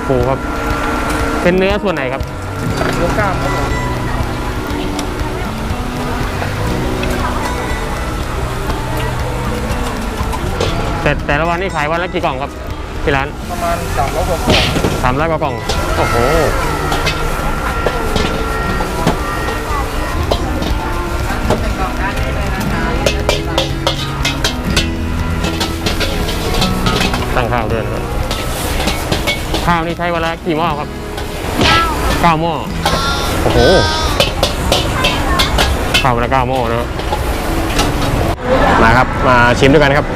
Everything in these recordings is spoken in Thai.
กับปูครับ เป็นเนื้อส่วนไหนครับเนื้อกล้ามครับผมแต่แต่ละวันนี่ขายวันละกี่กล่องครับที่ร้านประมาณสามร้อยกว่ากล่องสามร้อยกว่ากล่อง โอ้โหตั้งข้าวด้วยนะครับ ข้าวนี่ใช้วันละกี่หม้อครับเก้าหม้อโอ้โหข้าววันละเก้าหม้อนะครับมาครับมาชิมด้วยกันครับ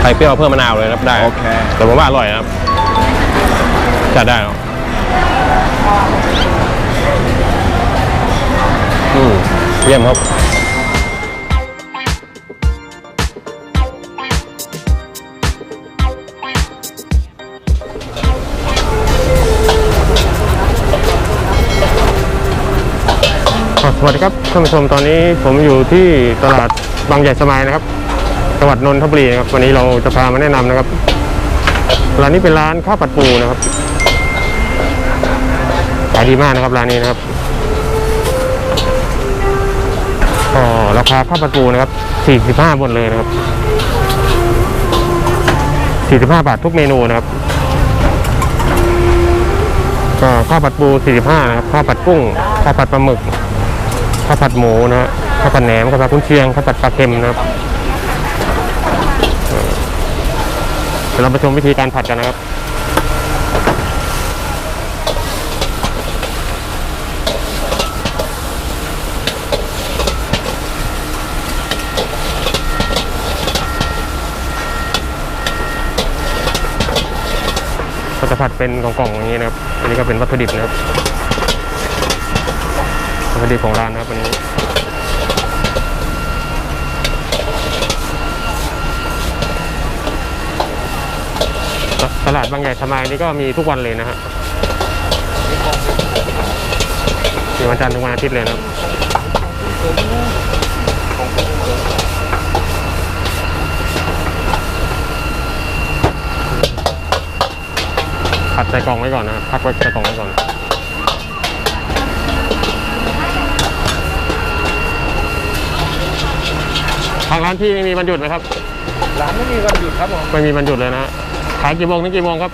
ใส่เปรี้ยวเพิ่มมะนาวเลยครับได้โอเคแต่ผมว่าอร่อยนะครับจัดได้เนาะอืมเยี่ยมครับ สวัสดีครับท่านผู้ชมตอนนี้ผมอยู่ที่ตลาดบางใหญ่สมัยนะครับจังหวัดนนทบุรีนะครับวันนี้เราจะพามาแนะนำนะครับร้านนี้เป็นร้านข้าวผัดปูนะครับขายดีมากนะครับร้านนี้นะครับก็ราคาข้าวผัดปูนะครับ45บนเลยนะครับ45บาททุกเมนูนะครับก็ข้าวผัดปู45นะครับข้าวผัดกุ้งข้าวผัดปลาหมึก ข้าวผัดหมูนะฮะข้าวผัดแหนมข้าวผัดกุนเชียงข้าวผัดปลาเค็มนะครับเดี๋ยวเราไปชมวิธีการผัดกันนะครับก็จะผัดเป็นกล่องๆอย่างนี้นะครับ อันนี้ก็เป็นวัตถุดิบนะครับ วัตถุดิบของร้านนะครับวันนี้ตลาดบางใหญ่สมายนี่ก็มีทุกวันเลยนะฮะมีวันจันทร์ถึงวันอาทิตย์เลยนะครับผัดใส่กล่องไว้ก่อนนะพักไว้ใส่กล่องไว้ก่อน ทางร้านพี่ไม่มีวันหยุดไหมครับ ร้านไม่มีวันหยุดครับผมไม่มีวันหยุดเลยนะฮะขายกี่โมงถึงกี่โมงครับ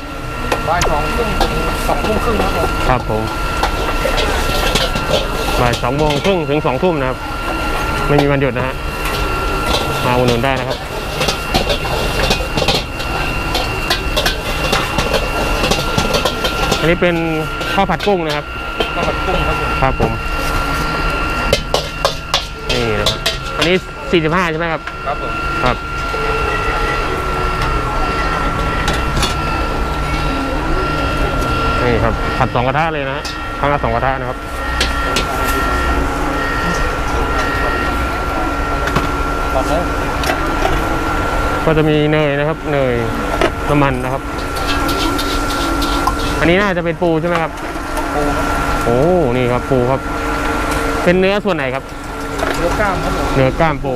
บ่ายสองครึ่งถึงสองทุ่มครึ่งครับผมครับผมบ่ายสองโมงครึ่งถึงสองทุ่มนะครับ ไม่มีวันหยุดนะฮะมาอุดหนุนได้นะครับอันนี้เป็นข้าวผัดกุ้งนะครับข้าวผัดกุ้งครับผมครับผมนี่นะครับอันนี้ 45 ใช่ไหมครับ ครับผม ครับ นี่ครับ ผัดสองกระทะเลยนะฮะครั้งละสองกระทะนะครับตอนนี้ก็จะมีเนยนะครับ เนยน้ำมันนะครับ อันนี้น่าจะเป็นปูใช่ไหมครับ ปูครับโอ้ นี่ครับปูครับ เป็นเนื้อส่วนไหนครับ เนื้อกล้ามครับผมเนื้อกล้ามปู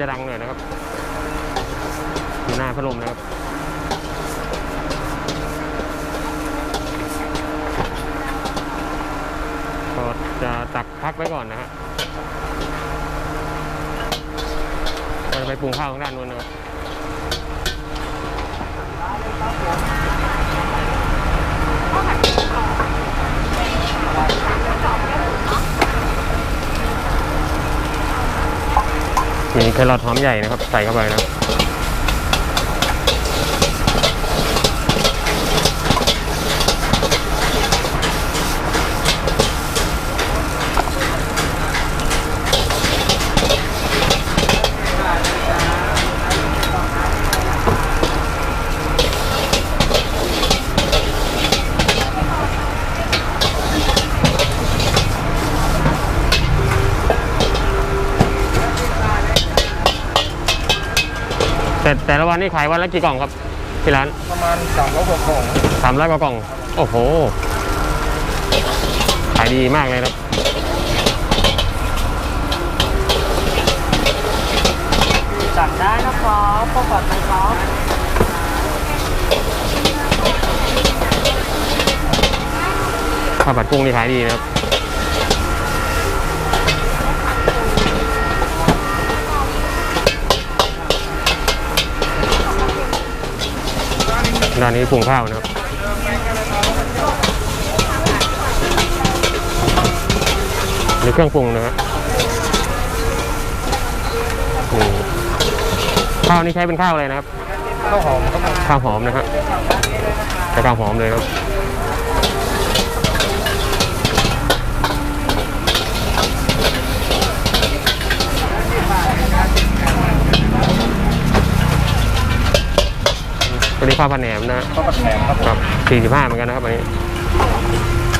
จะดังหน่อยนะครับอยู่หน้าพัดลมนะครับก็จะตักพักไว้ก่อนนะฮะก็จะไปปรุงข้าวข้างด้านนู้นนะครับ มีแครอทหอมใหญ่นะครับ ใส่เข้าไปนะ แต่แต่ละวันนี่ขายวันละกี่กล่องครับที่ร้านประมาณสามร้อยกว่ากล่องสามร้อยกว่ากล่อง โอ้โห ขายดีมากเลยครับ สั่งได้นะครับพวกก่อนไหมครับข้าวผัดกุ้งนี่ขายดีนะครับ ด้านนี้ปรุงข้าวนะครับนี่เครื่องปรุงนะฮะนี่ข้าวนี่ใช้เป็นข้าวอะไรนะครับ ข้าวหอมครับผมข้าวหอมนะครับใช้ข้าวหอมเลยครับ ข้าวผัดแหนมนะข้าวผัดแหนมครับครับ45เหมือนกันนะครับอันนี้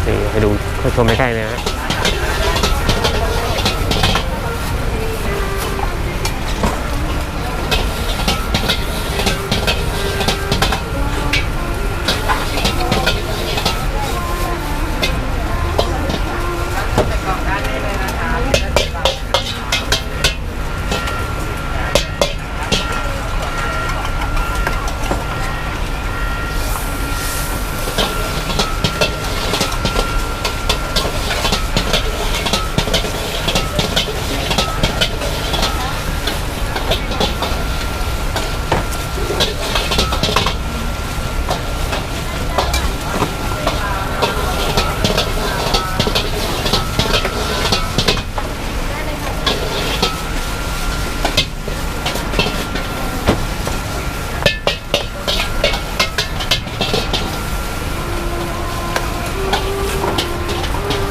นี่ให้ดูชมใกล้ๆเลยนะ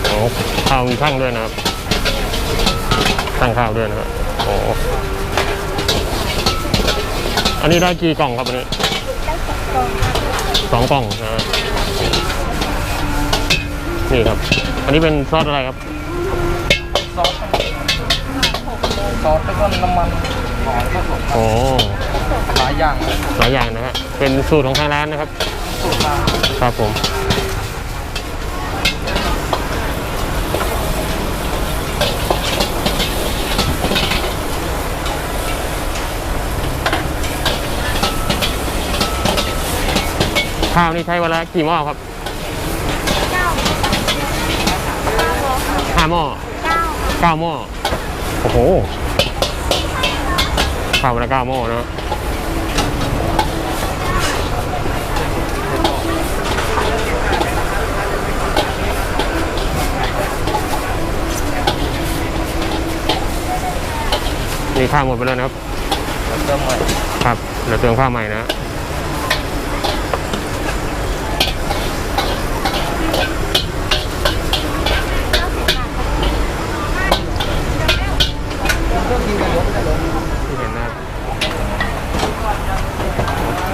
โอ้ข้าวมีช่างด้วยนะครับช่าง ข้าวด้วยนะครับโอ้อันนี้ได้กี่กล่องครับอันนี้สองกล่องนะฮะนี่ครับ อันนี้เป็นซอสอะไรครับ ซอสซอสแล้วก็น้ำมันหอยครับผมโอ้หลายอย่างเลยหลายอย่างนะฮะเป็นสูตรของทางร้านนะครับ สูตรมาครับผม ข้าวนี่ใช้วันละกี่หม้อครับห้าหม้อเก้าหม้อโอ้โหข้าววันละเก้าหม้อนะนี่ข้าวหมดไปแล้วนะครับแล้วเติมใหม่ครับเดี๋ยวเติมข้าวใหม่นะ ที่เห็นนะครับ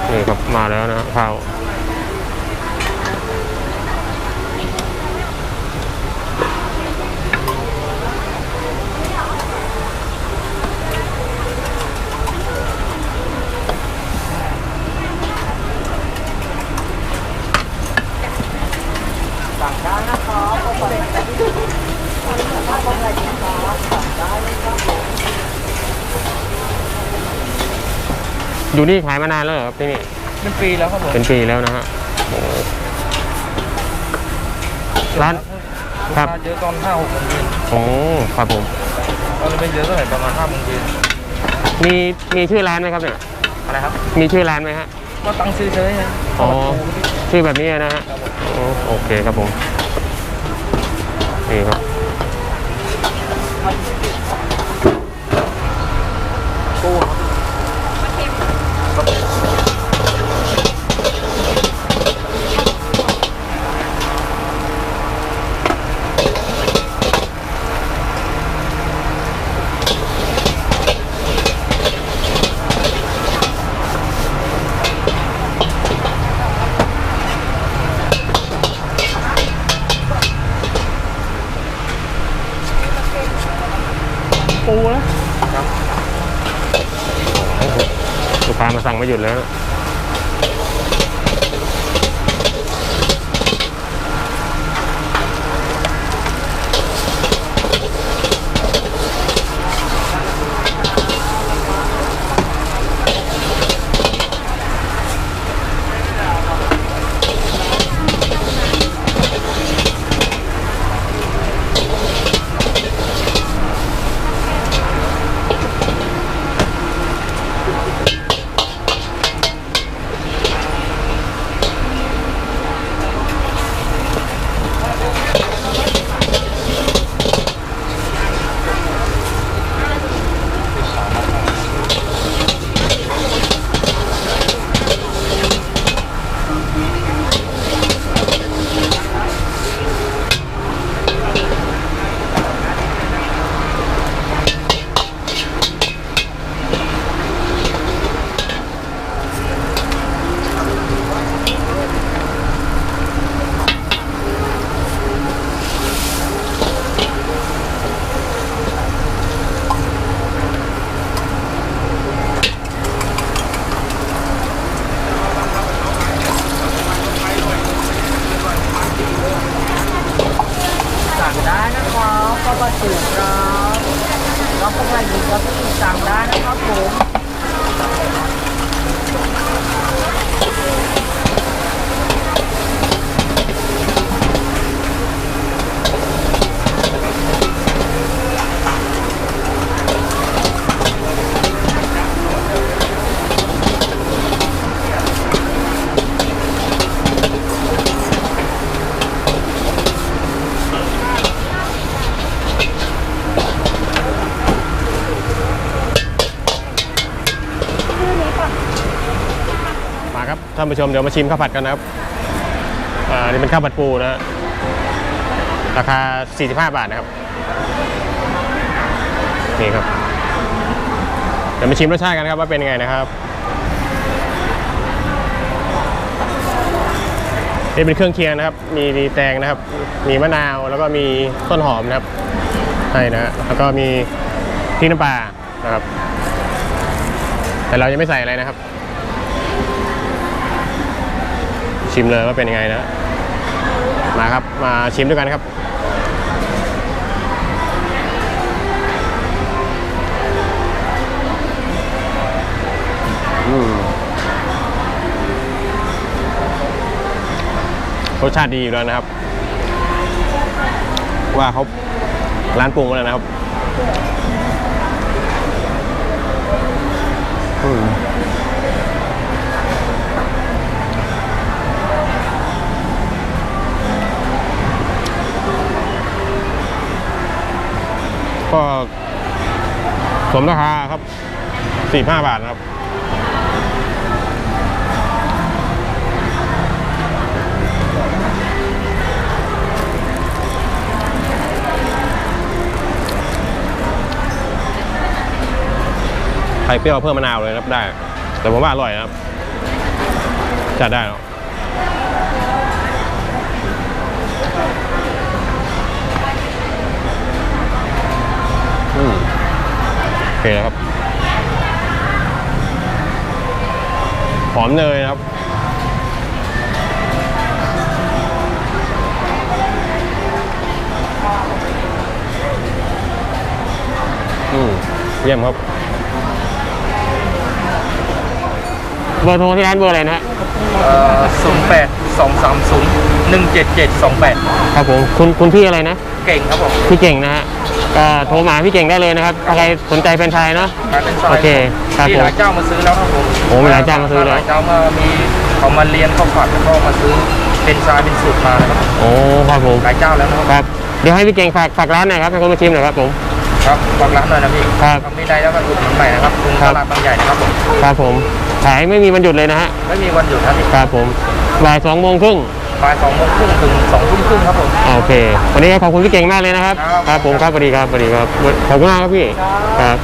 นี่ครับ สั่งได้นะครับพวกก่อนไหมครับพวกอะไรดีครับสั่งได้เลยครับอยู่นี่ขายมานานแล้วเหรอครับที่นี่ เป็นปีแล้วครับผมเป็นปีแล้วนะฮะโอ้ร้านครับลูกาเยอะตอนห้าหกโมงเย็นโอ้ครับผม ตอนนี้ไม่เยอะเท่าไหร่ประมาณห้าโมงเย็นมีมีชื่อร้านไหมครับเนี่ย อะไรครับ มีชื่อร้านไหมฮะ ก็ตั้งชื่อเฉยๆไงอ๋อ ชื่อแบบนี้นะฮะโอ้โอเคครับผมนี่ครับ ปูนะลูกค้าค้ามาสั่งไม่หยุดแล้วาครับท่านผู้ชมเดี๋ยวมาชิมข้าวผัดกันนะครับ อ่า นี่เป็นข้าวผัดปูนะ ราคา 45 บาทนะครับ นี่ครับ เดี๋ยวมาชิมรสชาติกันครับว่าเป็นยังไงนะครับ นี่เป็นเครื่องเคียงนะครับ มีมีแตงนะครับ มีมะนาว แล้วก็มีต้นหอมนะครับให้นะฮะแล้วก็มีพริกน้ำปลานะครับ แต่เรายังไม่ใส่อะไรนะครับ ชิมเลยว่าเป็นยังไงนะ มาครับ มาชิมด้วยกันครับ รสชาติดีอยู่แล้วนะครับ ว่าเขาร้านปรุงมาแล้วนะครับอืม ก็สมราคาครับ 45 บาทครับ ไข่เปรี้ยวเพิ่มมะนาวเลยครับได้ แต่ผมว่าอร่อยนะครับจัดได้แล้วอืมโอ เคแล้วครับหอมเนยนะครับ อืมเยี่ยมครับ เบอร์โทรที่ร้านเบอร์อะไรนะฮะเอ่อศูนย์แปดสองสามศูนย์หนึ่งเจ็ดเจ็ดสองแปดครับผมคุณคุณพี่อะไรนะ เก่งครับผมพี่เก่งนะฮะก็โทรมาพี่เก่งได้เลยนะครับถ้าใครสนใจเป็นไชายเนาะขายเป็นซอยโอเคครับมีผมหลายเจ้ามาซื้อแล้วครับผมโอ้มีหลายเจ้ามาซื้อแล้ว หลายเจ้ามามีเขามาเรียนเข้าผัดแล้วก็มาซื้อเป็นซายเป็นสูตรมานะครับโอ้ครับผมหลายเจ้าแล้วนะครับ ครับเดี๋ยวให้พี่เก่งฝากฝากร้านหน่อยครับให้คนมาชิมหน่อยครับผม ครับฝากร้านหน่อยนะพี่ครับทำไม่ได้แล้วก็อุดหนุนใหม่นะครับตรงครัตบลาดบางใหญ่นะครับผมครับผมขายไม่มีวันหยุดเลยนะฮะไม่มีวันหยุดครับพี่ครับผมบ่ายสองโมงครึ่ง บ่ายสองโมงครึ่งถึงสองทุ่มครึ่งครับผม โอเค วันนี้ก็ขอบคุณพี่เก่งมากเลยนะครับ ครับ ครับผมครับสวัสดีครับสวัสดีครับขอบคุณมากครับพี่ ครับ